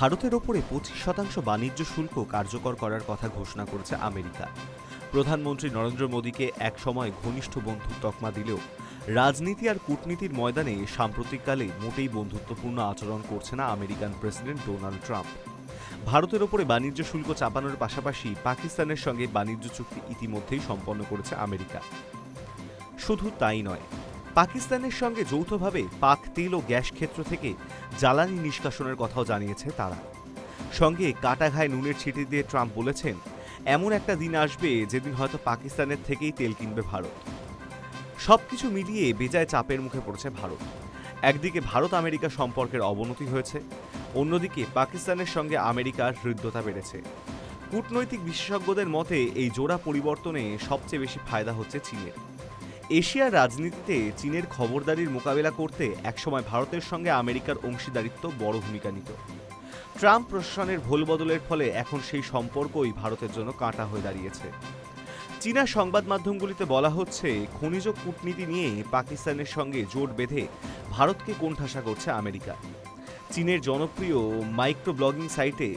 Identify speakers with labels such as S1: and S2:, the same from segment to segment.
S1: ভারতের ওপরে পঁচিশ শতাংশ বাণিজ্য শুল্ক কার্যকর করার কথা ঘোষণা করেছে আমেরিকা। প্রধানমন্ত্রী নরেন্দ্র মোদীকে একসময় ঘনিষ্ঠ বন্ধুর তকমা দিলেও রাজনীতি আর কূটনীতির ময়দানে সাম্প্রতিককালে মোটেই বন্ধুত্বপূর্ণ আচরণ করছে না আমেরিকান প্রেসিডেন্ট ডোনাল্ড ট্রাম্প। ভারতের ওপরে বাণিজ্য শুল্ক চাপানোর পাশাপাশি পাকিস্তানের সঙ্গে বাণিজ্য চুক্তি ইতিমধ্যেই সম্পন্ন করেছে আমেরিকা। শুধু তাই নয় পাকিস্তানের সঙ্গে যৌথভাবে পাক তেল ও গ্যাস ক্ষেত্র থেকে জ্বালানি নিষ্কাশনের কথাও জানিয়েছে তারা। সঙ্গে কাটাঘায় নুনের ছিটে দিয়ে ট্রাম্প বলেছেন, এমন একটা দিন আসবে যেদিন হয়তো পাকিস্তানের থেকেই তেল কিনবে ভারত। সবকিছু মিলিয়ে বেজায় চাপের মুখে পড়েছে ভারত। একদিকে ভারত আমেরিকা সম্পর্কের অবনতি হয়েছে, অন্যদিকে পাকিস্তানের সঙ্গে আমেরিকার হৃদ্যতা বেড়েছে। কূটনৈতিক বিশেষজ্ঞদের মতে, এই জোড়া পরিবর্তনে সবচেয়ে বেশি ফায়দা হচ্ছে চীনের। এশিয়ার রাজনীতিতে চীনের খবরদারির মোকাবেলা করতে একসময় ভারতের সঙ্গে আমেরিকার অংশীদারিত্ব বড় ভূমিকা নিত। ট্রাম্প প্রশাসনের ভোল বদলের ফলে এখন সেই সম্পর্কই ভারতের জন্য কাঁটা হয়ে দাঁড়িয়েছে। চীনা সংবাদ মাধ্যমগুলিতে বলা হচ্ছে, খনিজ কূটনীতি নিয়ে পাকিস্তানের সঙ্গে জোট বেঁধে ভারতকে কোণঠাসা করছে আমেরিকা। চীনের জনপ্রিয় মাইক্রো ব্লগিং সাইটে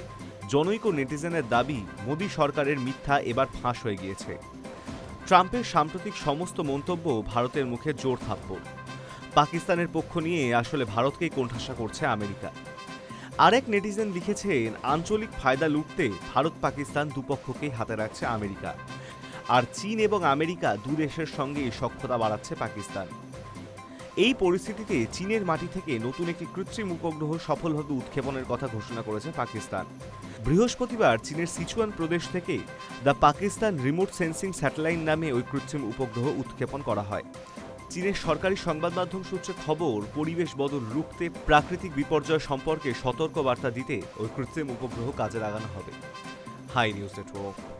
S1: জনৈক নেটিজেনের দাবি, মোদী সরকারের মিথ্যা এবার ফাঁস হয়ে গিয়েছে। ট্রাম্পের সাম্প্রতিক সমস্ত মন্তব্য ভারতের মুখে জোর থাপ্পড়। পাকিস্তানের পক্ষ নিয়ে আসলে ভারতকেই কোণঠাসা করছে আমেরিকা। আরেক নেটিজেন লিখেছেন আঞ্চলিক ফায়দা লুটতে ভারত পাকিস্তান দুপক্ষকেই হাতে রাখছে আমেরিকা। আর চীন এবং আমেরিকা দু দেশের সঙ্গে সক্ষতা বাড়াচ্ছে পাকিস্তান। এই পরিস্থিতিতে চীনের মাটি থেকে নতুন একটি কৃত্রিম উপগ্রহ সফলভাবে উৎক্ষেপণের কথা ঘোষণা করেছে পাকিস্তান। বৃহস্পতিবার চীনের সিচুয়ান প্রদেশ থেকে the Pakistan remote sensing satellite নামে ওই কৃত্রিম উপগ্রহ উৎক্ষেপণ করা হয়। চীনের সরকারি সংবাদ মাধ্যম সূত্রে খবর, পরিবেশ বদল রুখতে প্রাকৃতিক বিপর্যয় সম্পর্কে সতর্ক বার্তা দিতে ওই কৃত্রিম উপগ্রহ কাজে লাগানো হবে। Hi news network.